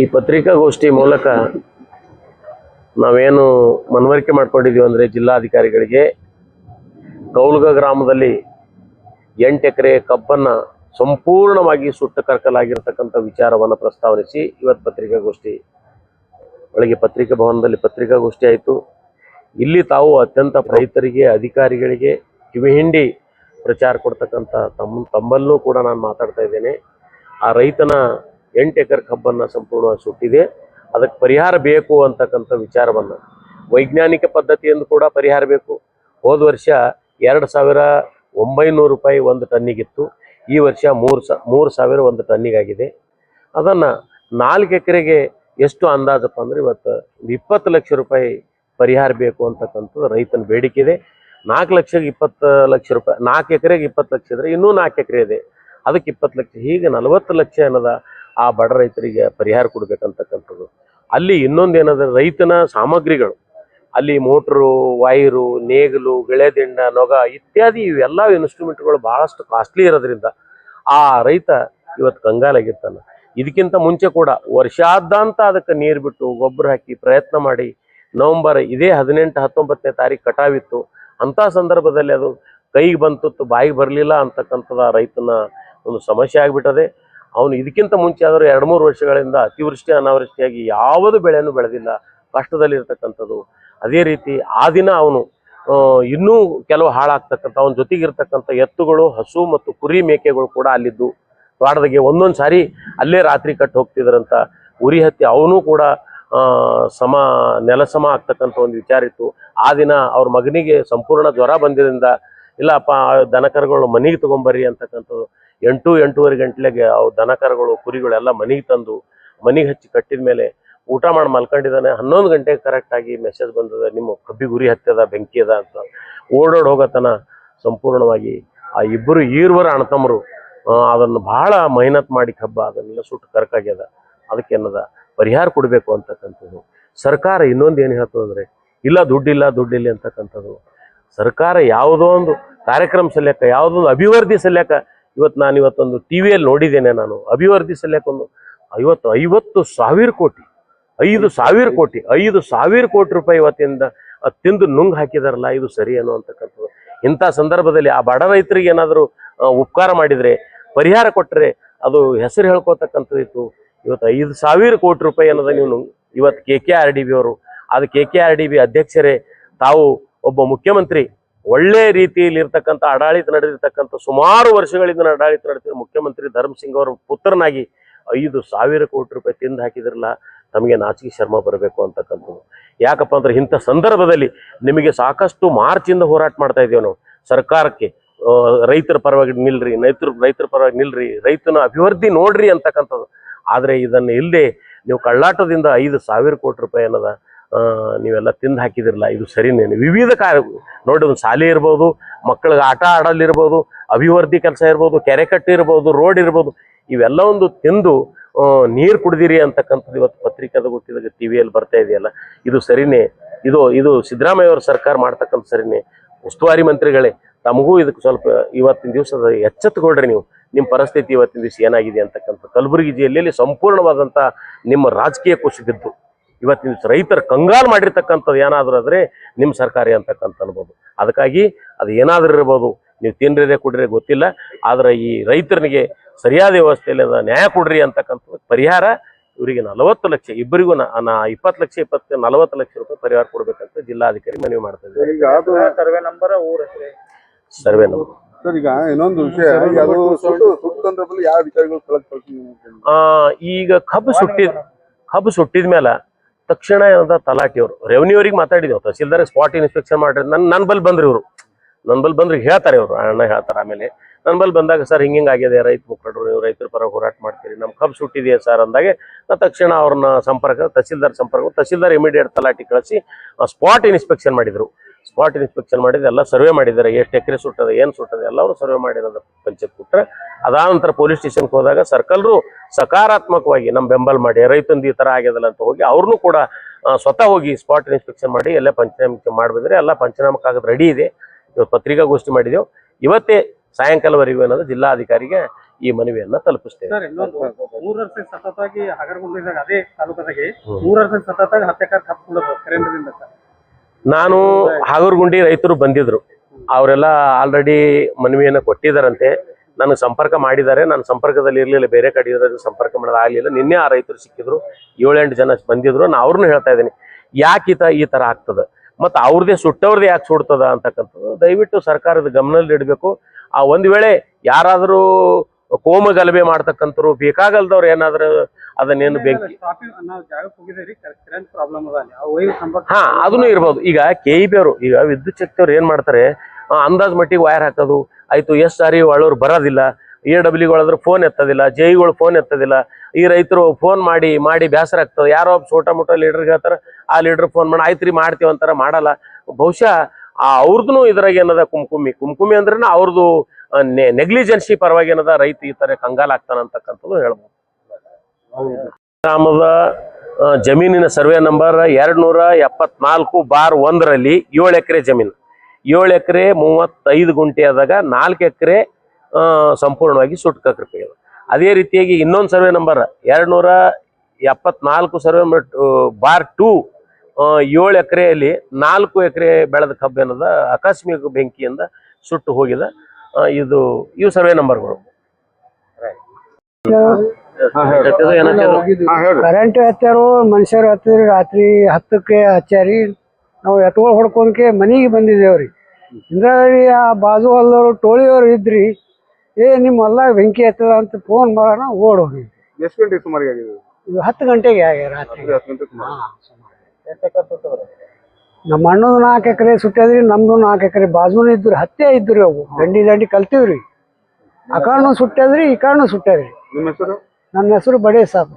ಈ ಪತ್ರಿಕಾಗೋಷ್ಠಿ ಮೂಲಕ ನಾವೇನು ಮನವರಿಕೆ ಮಾಡ್ಕೊಂಡಿದ್ದೀವಿ ಅಂದರೆ ಜಿಲ್ಲಾಧಿಕಾರಿಗಳಿಗೆ, ಕೌಲ್ಗ ಗ್ರಾಮದಲ್ಲಿ ಎಂಟು ಎಕರೆ ಕಬ್ಬನ್ನು ಸಂಪೂರ್ಣವಾಗಿ ಸುಟ್ಟು ಕರ್ಕಲಾಗಿರ್ತಕ್ಕಂಥ ವಿಚಾರವನ್ನು ಪ್ರಸ್ತಾವನಿಸಿ ಇವತ್ತು ಪತ್ರಿಕಾಗೋಷ್ಠಿ, ಒಳಗೆ ಪತ್ರಿಕಾ ಭವನದಲ್ಲಿ ಪತ್ರಿಕಾಗೋಷ್ಠಿ ಆಯಿತು. ಇಲ್ಲಿ ತಾವು ಅತ್ಯಂತ ರೈತರಿಗೆ, ಅಧಿಕಾರಿಗಳಿಗೆ ಕಿವಿಹಿಂಡಿ ಪ್ರಚಾರ ಕೊಡ್ತಕ್ಕಂಥ ತಮ್ಮ, ತಮ್ಮಲ್ಲೂ ಕೂಡ ನಾನು ಮಾತಾಡ್ತಾ ಇದ್ದೇನೆ. ಆ ರೈತನ ಎಂಟು ಎಕರೆ ಕಬ್ಬನ್ನು ಸಂಪೂರ್ಣವಾಗಿ ಸುಟ್ಟಿದೆ. ಅದಕ್ಕೆ ಪರಿಹಾರ ಬೇಕು ಅಂತಕ್ಕಂಥ ವಿಚಾರವನ್ನು ವೈಜ್ಞಾನಿಕ ಪದ್ಧತಿಯಿಂದ ಕೂಡ ಪರಿಹಾರ ಬೇಕು. ಹೋದ ವರ್ಷ ಎರಡು ಸಾವಿರ ಒಂಬೈನೂರು ರೂಪಾಯಿ ಒಂದು ಟನ್ನಿಗಿತ್ತು. ಈ ವರ್ಷ ಮೂರು ಸ, ಮೂರು ಸಾವಿರ ಒಂದು ಟನ್ನಿಗಾಗಿದೆ. ಅದನ್ನು ನಾಲ್ಕು ಎಕರೆಗೆ ಎಷ್ಟು ಅಂದಾಜಪ್ಪ ಅಂದರೆ ಇವತ್ತು ಇಪ್ಪತ್ತು ಲಕ್ಷ ರೂಪಾಯಿ ಪರಿಹಾರ ಬೇಕು ಅಂತಕ್ಕಂಥದ್ದು ರೈತನ ಬೇಡಿಕೆ ಇದೆ. ನಾಲ್ಕು ಲಕ್ಷಕ್ಕೆ ಇಪ್ಪತ್ತು ಲಕ್ಷ ರೂಪಾಯಿ, ನಾಲ್ಕು ಎಕರೆಗೆ ಇಪ್ಪತ್ತು ಲಕ್ಷ ಇದ್ರೆ ಇನ್ನೂ ನಾಲ್ಕು ಎಕರೆ ಇದೆ. ಅದಕ್ಕೆ ಇಪ್ಪತ್ತು ಲಕ್ಷ, ಹೀಗೆ ನಲವತ್ತು ಲಕ್ಷ ಏನದ ಆ ಬಡ ರೈತರಿಗೆ ಪರಿಹಾರ ಕೊಡ್ಬೇಕಂತಕ್ಕಂಥದ್ದು. ಅಲ್ಲಿ ಇನ್ನೊಂದು ಏನಂದ್ರೆ ರೈತನ ಸಾಮಗ್ರಿಗಳು, ಅಲ್ಲಿ ಮೋಟ್ರು, ವೈರು, ನೇಗಿಲು ಗೆಳೆದಿಂಡ ನೊಗ ಇತ್ಯಾದಿ ಇವೆಲ್ಲ ಇನ್ಸ್ಟ್ರೂಮೆಂಟ್ಗಳು ಬಹಳಷ್ಟು ಕಾಸ್ಟ್ಲಿ ಇರೋದ್ರಿಂದ ಆ ರೈತ ಇವತ್ತು ಕಂಗಾಲಾಗಿರ್ತಾನೆ. ಇದಕ್ಕಿಂತ ಮುಂಚೆ ಕೂಡ ವರ್ಷಾದ್ಯಂತ ಅದಕ್ಕೆ ನೀರು ಬಿಟ್ಟು ಗೊಬ್ಬರ ಹಾಕಿ ಪ್ರಯತ್ನ ಮಾಡಿ ನವೆಂಬರ್ ಇದೇ ಹದಿನೆಂಟು, ಹತ್ತೊಂಬತ್ತನೇ ತಾರೀಕು ಕಟಾವಿತ್ತು. ಅಂಥ ಸಂದರ್ಭದಲ್ಲಿ ಅದು ಕೈಗೆ ಬಂತು ಬಾಯಿಗೆ ಬರಲಿಲ್ಲ ಅಂತಕ್ಕಂಥದ್ದು ರೈತನ ಒಂದು ಸಮಸ್ಯೆ ಆಗಿಬಿಟ್ಟದೆ. ಅವನು ಇದಕ್ಕಿಂತ ಮುಂಚೆ ಆದರೂ ಎರಡು ಮೂರು ವರ್ಷಗಳಿಂದ ಅತಿವೃಷ್ಟಿ ಅನಾವೃಷ್ಟಿಯಾಗಿ ಯಾವುದು ಬೆಳೆಯನ್ನು ಬೆಳೆದಿಲ್ಲ. ಕಷ್ಟದಲ್ಲಿರ್ತಕ್ಕಂಥದ್ದು. ಅದೇ ರೀತಿ ಆ ದಿನ ಅವನು ಇನ್ನೂ ಕೆಲವು ಹಾಳಾಗ್ತಕ್ಕಂಥ, ಅವನ ಜೊತೆಗಿರ್ತಕ್ಕಂಥ ಎತ್ತುಗಳು, ಹಸು ಮತ್ತು ಕುರಿ ಮೇಕೆಗಳು ಕೂಡ ಅಲ್ಲಿದ್ದು. ತೋಟದಾಗೆ ಒಂದೊಂದು ಸಾರಿ ಅಲ್ಲೇ ರಾತ್ರಿ ಕಟ್ಟು ಹೋಗ್ತಿದ್ರಂತ ಉರಿ ಹತ್ತಿ ಅವನು ಕೂಡ ಸಮ ನೆಲಸಮ ಆಗ್ತಕ್ಕಂಥ ಒಂದು ವಿಚಾರ ಇತ್ತು. ಆ ದಿನ ಅವ್ರ ಮಗನಿಗೆ ಸಂಪೂರ್ಣ ಜ್ವರ ಬಂದಿದ್ದರಿಂದ, ಇಲ್ಲಪ್ಪ ದನಕರುಗಳು ಮನೆಗೆ ತೊಗೊಂಬರ್ರಿ ಅಂತಕ್ಕಂಥದ್ದು. ಎಂಟು ಎಂಟೂವರೆ ಗಂಟೆಗೆ ಅವು ದನಕರುಗಳು, ಕುರಿಗಳೆಲ್ಲ ಮನೆಗೆ ತಂದು, ಮನೆಗೆ ಹಚ್ಚಿ ಕಟ್ಟಿದ ಮೇಲೆ ಊಟ ಮಾಡಿ ಮಲ್ಕೊಂಡಿದ್ದಾನೆ. ಹನ್ನೊಂದು ಗಂಟೆಗೆ ಕರೆಕ್ಟಾಗಿ ಮೆಸೇಜ್ ಬಂದದ, ನಿಮ್ಮ ಕಬ್ಬಿ ಗುರಿ ಹತ್ತದ ಬೆಂಕಿ ಅದ ಅಂತ. ಓಡೋಡ್ ಹೋಗತನ ಸಂಪೂರ್ಣವಾಗಿ ಆ ಇಬ್ಬರು ಈರ್ವರ ಅಣತಮ್ಮರು ಅದನ್ನ ಬಹಳ ಮೆಹನತ್ ಮಾಡಿ ಕಬ್ಬ, ಅದನ್ನೆಲ್ಲ ಸುಟ್ಟು ಅದಕ್ಕೆ ಏನದ? ಪರಿಹಾರ ಕೊಡಬೇಕು ಅಂತಕ್ಕಂಥದ್ದು. ಸರ್ಕಾರ ಇನ್ನೊಂದು ಏನು ಹೇಳ್ತದೆ ಅಂದ್ರೆ, ಇಲ್ಲ ದುಡ್ಡಿಲ್ಲ ದುಡ್ಡಿಲ್ಲ ಅಂತಕ್ಕಂಥದ್ದು. ಸರ್ಕಾರ ಯಾವುದೋ ಒಂದು ಕಾರ್ಯಕ್ರಮ ಸಲ್ಯಾಕ, ಯಾವುದೋ ಒಂದು ಅಭಿವೃದ್ಧಿ ಸಲ್ಯಾಕ ಇವತ್ತು ನಾನು ಇವತ್ತೊಂದು ಟಿ ವಿಯಲ್ಲಿ ನೋಡಿದ್ದೇನೆ ನಾನು. ಅಭಿವೃದ್ಧಿ ಸಲಕ್ಕೊಂದು ಐವತ್ತು ಐವತ್ತು ಸಾವಿರ ಕೋಟಿ. ಐದು ಸಾವಿರ ಕೋಟಿ, ಐದು ಸಾವಿರ ಕೋಟಿ ರೂಪಾಯಿ ಇವತ್ತಿಂದ ತಿಂದು ನುಂಗ್ ಹಾಕಿದಾರಲ್ಲ, ಇದು ಸರಿ ಏನೋ ಅಂತಕ್ಕಂಥದ್ದು ಇಂಥ ಸಂದರ್ಭದಲ್ಲಿ ಆ ಬಡ ರೈತರಿಗೆ ಏನಾದರೂ ಉಪಕಾರ ಮಾಡಿದರೆ, ಪರಿಹಾರ ಕೊಟ್ಟರೆ ಅದು ಹೆಸರು ಹೇಳ್ಕೊತಕ್ಕಂಥದ್ದು ಇತ್ತು. ಇವತ್ತು ಐದು ಸಾವಿರ ಕೋಟಿ ರೂಪಾಯಿ ಅನ್ನೋದು ನೀವು ಇವತ್ತು K K R D B ಅವರು, ಅದು K K R D B ಅಧ್ಯಕ್ಷರೇ ತಾವು ಒಬ್ಬ ಮುಖ್ಯಮಂತ್ರಿ ಒಳ್ಳೆ ರೀತಿಯಲ್ಲಿ ಇರ್ತಕ್ಕಂಥ ಆಡಳಿತ ನಡೆದಿರ್ತಕ್ಕಂಥ ಸುಮಾರು ವರ್ಷಗಳಿಂದ ಆಡಳಿತ ನಡೆಸಿದ ಮುಖ್ಯಮಂತ್ರಿ ಧರ್ಮಸಿಂಗ್ ಅವರ ಪುತ್ರನಾಗಿ ಐದು ಸಾವಿರ ಕೋಟಿ ರೂಪಾಯಿ ತಿಂದು ಹಾಕಿದ್ರಲ್ಲ, ತಮಗೆ ನಾಚಿಕೆ ಶರ್ಮ ಬರಬೇಕು ಅಂತಕ್ಕಂಥದ್ದು. ಯಾಕಪ್ಪ ಅಂದ್ರೆ ಇಂಥ ಸಂದರ್ಭದಲ್ಲಿ ನಿಮಗೆ ಸಾಕಷ್ಟು ಮಾರ್ಚಿಂದ ಹೋರಾಟ ಮಾಡ್ತಾ ಇದ್ದೇವೆ ನಾವು. ಸರ್ಕಾರಕ್ಕೆ ರೈತರ ಪರವಾಗಿ ನಿಲ್ರಿ, ರೈತರು, ರೈತರ ಪರವಾಗಿ ನಿಲ್ರಿ, ರೈತನ ಅಭಿವೃದ್ಧಿ ನೋಡ್ರಿ ಅಂತಕ್ಕಂಥದ್ದು. ಆದರೆ ಇದನ್ನು ಇಲ್ಲದೆ ನೀವು ಕಳ್ಳಾಟದಿಂದ ಐದು ಸಾವಿರ ಕೋಟಿ ರೂಪಾಯಿ ಅನ್ನೋದ ನೀವೆಲ್ಲ ತಿಂದು ಹಾಕಿದಿರಲ್ಲ, ಇದು ಸರಿನೇನು? ವಿವಿಧ ಕಾರ್ಯ ನೋಡಿ ಒಂದು ಶಾಲೆ ಇರ್ಬೋದು, ಮಕ್ಕಳಿಗೆ ಆಟ ಆಡಲಿರ್ಬೋದು ಅಭಿವೃದ್ಧಿ ಕೆಲಸ ಇರ್ಬೋದು, ಕೆರೆ ಕಟ್ಟಿ ಇರ್ಬೋದು, ರೋಡ್ ಇರ್ಬೋದು, ಇವೆಲ್ಲ ಒಂದು ತಿಂದು ನೀರು ಕುಡಿದಿರಿ ಅಂತಕ್ಕಂಥದ್ದು ಇವತ್ತು ಪತ್ರಿಕಾದ ಗೊತ್ತಿದಾಗ ಟಿ ವಿಯಲ್ಲಿ ಬರ್ತಾ ಇದೆಯಲ್ಲ. ಇದು ಸರಿನೇ? ಇದು ಇದು ಸಿದ್ದರಾಮಯ್ಯ ಅವರ ಸರ್ಕಾರ ಮಾಡ್ತಕ್ಕಂಥ ಸರಿನೇ? ಉಸ್ತುವಾರಿ ಮಂತ್ರಿಗಳೇ, ತಮಗೂ ಇದಕ್ಕೆ ಸ್ವಲ್ಪ ಇವತ್ತಿನ ದಿವಸದ ಎಚ್ಚೆತ್ತುಕೊಳ್ರಿ ನೀವು. ನಿಮ್ಮ ಪರಿಸ್ಥಿತಿ ಇವತ್ತಿನ ದಿವಸ ಏನಾಗಿದೆ ಅಂತಕ್ಕಂಥ ಕಲಬುರಗಿ ಜಿಲ್ಲೆಯಲ್ಲಿ ಸಂಪೂರ್ಣವಾದಂಥ ನಿಮ್ಮ ರಾಜಕೀಯ ಕುಸಿದಿದ್ದು ಇವತ್ತಿನ ದಿವಸ ರೈತರ ಕಂಗಾಲು ಮಾಡಿರ್ತಕ್ಕಂಥದ್ದು ಏನಾದರೂ ಆದರೆ ನಿಮ್ಮ ಸರ್ಕಾರಿ ಅಂತಕ್ಕಂಥ ಅನ್ಬೋದು. ಅದಕ್ಕಾಗಿ ಅದು ಏನಾದರೂ ಇರ್ಬೋದು. ನೀವು ತಿನ್ನರಿದೆ ಕೊಡ್ರಿ ಗೊತ್ತಿಲ್ಲ. ಆದರೆ ಈ ರೈತರಿಗೆ ಸರಿಯಾದ ವ್ಯವಸ್ಥೆಯಲ್ಲಿ ಅದ ನ್ಯಾಯ ಕೊಡ್ರಿ ಅಂತಕ್ಕಂಥದ್ದು ಪರಿಹಾರ ಇವರಿಗೆ ನಲವತ್ತು ಲಕ್ಷ ಇಬ್ಬರಿಗೂ ನಾ ನಾ ಇಪ್ಪತ್ತು ಲಕ್ಷ ಇಪ್ಪತ್ತು ನಲವತ್ತು ಲಕ್ಷ ರೂಪಾಯಿ ಪರಿಹಾರ ಕೊಡಬೇಕಂತ ಜಿಲ್ಲಾಧಿಕಾರಿ ಮನವಿ ಮಾಡ್ತಾ ಇದ್ದಾರೆ ಈಗ survey number survey number. Sir ಈಗ ಇನ್ನೊಂದು ವಿಷಯ ಯಾವ ಅಧಿಕಾರಿಗಳು ಆ, ಈಗ ಕಬ್ಬು ಸುಟ್ಟಿದ ಕಬ್ಬು ಸುಟ್ಟಿದ ಮೇಲೆ ತಕ್ಷಣ ಏನಂತ ತಲಾಟಿ ಅವರು ರೆವೆನ್ಯೂ ಅವ್ರಿಗೆ ಮಾತಾಡಿದೆವು ತಹಸೀಲ್ದಾರ್ ಸ್ಪಾಟ್ ಇನ್ಸ್ಪೆಕ್ಷನ್ ಮಾಡ್ರಿ. ನನ್ನ ನನ್ನ ಬಲ್ ಬಂದ್ರಿ ಇವರು. ನನ್ನ ಬಲ್ ಬಂದ್ರೆ ಹೇಳ್ತಾರೆ ಇವರು. ಅಣ್ಣ ಹೇಳ್ತಾರೆ ಆಮೇಲೆ ನನ್ನ ಬಲ್ ಬಂದಾಗ ಸರ್, ಹಿಂಗೆ ಆಗಿದೆ. ರೈತ ಮುಖಂಡರು, ನೀವು ರೈತರ ಪರ ಹೋರಾಟ ಮಾಡ್ತೀರಿ. ನಮ್ಮ ಕಬ್ಬು ಸುಟ್ಟಿದೆಯಾ ಸರ್? ಅಂದಾಗೆ, ನಾ ತಕ್ಷಣ ಅವ್ರನ್ನ ಸಂಪರ್ಕ ತಹಸೀಲ್ದಾರ್ ಸಂಪರ್ಕ ತಹಸೀಲ್ದಾರ್ ಇಮಿಡಿಯೇಟ್ ತಲಾಟಿ ಕಳಿಸಿ ಸ್ಪಾಟ್ ಇನ್ಸ್ಪೆಕ್ಷನ್ ಮಾಡಿದ್ರು. ಸ್ಪಾಟ್ ಇನ್ಸ್ಪೆಕ್ಷನ್ ಮಾಡಿದ್ರೆ ಎಲ್ಲ ಸರ್ವೆ ಮಾಡಿದ್ದಾರೆ. ಎಷ್ಟು ಎಕರೆ ಸುಟ್ಟದ ಏನು ಸುಟ್ಟದ ಎಲ್ಲರೂ ಸರ್ವೆ ಮಾಡಿರೋದು ಪಂಚಾಯತ್ ಕೊಟ್ಟರೆ ಅದಾದ ನಂತರ ಪೊಲೀಸ್ ಸ್ಟೇಷನ್ಗೆ ಹೋದಾಗ ಸರ್ಕಲ್ರು ಸಕಾರಾತ್ಮಕವಾಗಿ ನಮ್ಮ ಬೆಂಬಲ ಮಾಡಿ ರೈತಂದು ಈ ಥರ ಆಗ್ಯದಲ್ಲ ಅಂತ ಹೋಗಿ ಅವ್ರನ್ನೂ ಕೂಡ ಸ್ವತಃ ಹೋಗಿ ಸ್ಪಾಟ್ ಇನ್ಸ್ಪೆಕ್ಷನ್ ಮಾಡಿ ಎಲ್ಲ ಪಂಚನಾಮಕ್ಕೆ ಮಾಡಿಬಿದ್ರೆ ಎಲ್ಲ ಪಂಚನಾಮಕ್ಕೆ ಆಗೋದು ರೆಡಿ ಇದೆ. ಇವತ್ತು ಪತ್ರಿಕಾಗೋಷ್ಠಿ ಮಾಡಿದೆವು. ಇವತ್ತೇ ಸಾಯಂಕಾಲವರೆಗೂ ಏನಾದರೂ ಜಿಲ್ಲಾಧಿಕಾರಿಗೆ ಈ ಮನವಿಯನ್ನ ತಲುಪಿಸ್ತೇವೆ. ಮೂರ್ ವರ್ಷ ಸತತವಾಗಿ ಹಗರಗುಂಡಿದಾಗ ಅದೇ ತಾಲೂಕದಾಗೆ. ಮೂರು ವರ್ಷ ಸತತವಾಗಿ ಹತ್ಯೆಕಾರ ಕಪ್ಪಿಕೊಳ್ಳೋದು ಕರೆಂಟ್ರಿಂದ ಸರ್ ನಾನು ಹಾಗೂರ್ಗುಂಡಿ ರೈತರು ಬಂದಿದ್ರು. ಅವರೆಲ್ಲ ಆಲ್ರೆಡಿ ಮನವಿಯನ್ನ ಕೊಟ್ಟಿದ್ದಾರಂತೆ ನನಗೆ ಸಂಪರ್ಕ ಮಾಡಿದ್ದಾರೆ. ನಾನು ಸಂಪರ್ಕದಲ್ಲಿ ಇರಲಿಲ್ಲ ಬೇರೆ ಕಡೆ ಇರೋದು ಸಂಪರ್ಕ ಮಾಡೋದು ಆಗಲಿಲ್ಲ. ನಿನ್ನೆ ಆ ರೈತರು ಸಿಕ್ಕಿದ್ರು. ಏಳೆಂಟು ಜನ ಬಂದಿದ್ರು. ನಾನು ಅವ್ರನ್ನೂ ಹೇಳ್ತಾ ಇದ್ದೀನಿ ಯಾಕೆ ಈ ತರ ಈ ಥರ ಆಗ್ತದೆ? ಮತ್ತು ಅವ್ರದ್ದೇ ಸುಟ್ಟವ್ರದ್ದು ಯಾಕೆ ಸುಡ್ತದ? ಅಂತಕ್ಕಂಥದ್ದು. ದಯವಿಟ್ಟು ಸರ್ಕಾರದ ಗಮನದಲ್ಲಿ ಇಡಬೇಕು. ಆ ಒಂದು ವೇಳೆ ಯಾರಾದರೂ ಕೋಮ ಗಲಭೆ ಮಾಡ್ತಕ್ಕಂಥವ್ರು ಬೇಕಾಗಲ್ದವ್ರು ಏನಾದರೂ ಅದನ್ನೇನು ಬೆಂಕಿ ಹಾ ಅದನ್ನು ಇರ್ಬೋದು. ಈಗ ಕೆ ಇ ಬಿ ಅವರು ಈಗ ವಿದ್ಯುತ್ ಶಕ್ತಿಯವ್ರು ಏನ್ ಮಾಡ್ತಾರೆ ಅಂದಾಜ್ ಮಟ್ಟಿಗೆ ವೈರ್ ಹಾಕೋದು ಆಯ್ತು ಎಷ್ಟ್ ಸಾರಿ ಒಳ್ಳೋರು ಬರೋದಿಲ್ಲ ಎ ಡಬ್ಲ್ಯೂಗಳಾದ್ರೆ ಫೋನ್ ಎತ್ತೋದಿಲ್ಲ ಜೈಗಳು ಫೋನ್ ಎತ್ತದಿಲ್ಲ ಈ ರೈತರು ಫೋನ್ ಮಾಡಿ ಮಾಡಿ ಬೇಸರ ಆಗ್ತದೆ. ಯಾರೋ ಒಬ್ಬ छोटा ಮೋಟ ಲೀಡರ್ಗೆ ಹೇಳ್ತಾರೆ ಆ ಲೀಡರ್ ಫೋನ್ ಮಾಡಿ ಆಯ್ತು ರೀ ಮಾಡ್ತೀವಿ ಅಂತಾರ ಮಾಡಲ್ಲ. ಬಹುಶಃ ಆ ಅವ್ರದ್ದು ಇದ್ರಾಗ ಏನದ ಕುಂಕುಮಿ. ಕುಂಕುಮಿ ಅಂದ್ರೆ ಅವ್ರದ್ದು ನೆಗ್ಲಿಜೆನ್ಸಿ ಪರವಾಗಿ ಏನದ ರೈತ ಈ ತರ ಕಂಗಾಲ ಆಗ್ತಾನ ಅಂತಕ್ಕಂಥದ್ದು ಹೇಳ್ಬೋದು. ಗ್ರಾಮದ ಜಮೀನಿನ ಸರ್ವೆ ನಂಬರ್ ಎರಡ್ ನೂರ ಎಪ್ಪತ್ನಾಲ್ಕು ಬಾರ್ ಒಂದರಲ್ಲಿ ಏಳು ಎಕರೆ ಜಮೀನು. ಏಳು ಎಕರೆ ಮೂವತ್ತೈದು ಗುಂಟೆ ಆದಾಗ ನಾಲ್ಕು ಎಕರೆ ಸಂಪೂರ್ಣವಾಗಿ ಸುಟ್ಕಕ್ಕೆ ಅದೇ. ರೀತಿಯಾಗಿ ಇನ್ನೊಂದು ಸರ್ವೆ ನಂಬರ್ ಎರಡ್ ನೂರ ಎಪ್ಪತ್ನಾಲ್ಕು ಸರ್ವೆ ನಂಬರ್ ಬಾರ್ ಟೂ ಏಳು ಎಕರೆಯಲ್ಲಿ ನಾಲ್ಕು ಎಕರೆ ಬೆಳೆದ ಕಬ್ಬೆನದ ಆಕಸ್ಮಿಕ ಬೆಂಕಿಯಿಂದ ಸುಟ್ಟು ಹೋಗಿದೆ. ಇದು, ಇವು ಸರ್ವೆ ನಂಬರ್ಗಳು. ಕರೆಂಟ್ ಹಚ್ಚಾರು ಮನುಷ್ಯರು ಹತ್ತಿದ್ರಿ ರಾತ್ರಿ ಹತ್ತಕ್ಕೆ ಹಚ್ಚಾರಿ. ನಾವು ಎತ್ಕೊಳ್ ಹೊಡ್ಕೊಂಡ್ಕೆ ಮನೆಗೆ ಬಂದಿದ್ದೇವ್ರಿ. ಇಂದ್ರಿ ಆ ಬಾಜು ಹೊಲದವ್ರು ಟೋಳಿಯವ್ರು ಇದ್ರಿ. ಏ ನಿಮ್ಮ ಹೊಲ್ದಾಗ ಬೆಂಕಿ ಹತ್ತದ ಅಂತ ಫೋನ್ ಮಾಡೋಣ ಓಡ್ ಹೋಗಿ ಎಷ್ಟು ಗಂಟೆ ಸುಮಾರಿಗೆ ಆಗಿದೆ ಇದು ಹತ್ತು ಗಂಟೆಗೆ ಆಗ್ಯಾರ ರಾತ್ರಿ. ನಮ್ಮ ಅಣ್ಣದು ನಾಲ್ಕು ಎಕರೆ ಸುಟ್ಟದ್ರಿ ನಮ್ದು ನಾಲ್ಕು ಎಕರೆ ಬಾಜುನ ಇದ್ರಿ ಹತ್ತೆ ಇದ್ರಿ ಅವು. ದಂಡಿ ದಂಡಿ ಕಲ್ತಿವ್ರಿ. ಆ ಕಾರಣ ಸುಟ್ಟದ್ರಿ ಈ ಕಾರಣ ಸುಟ್ಟದ್ರಿ. ನಿಮ್ಮ ಹೆಸರು? ನನ್ನ ಹೆಸರು ಬಡೇ ಸಾಬ್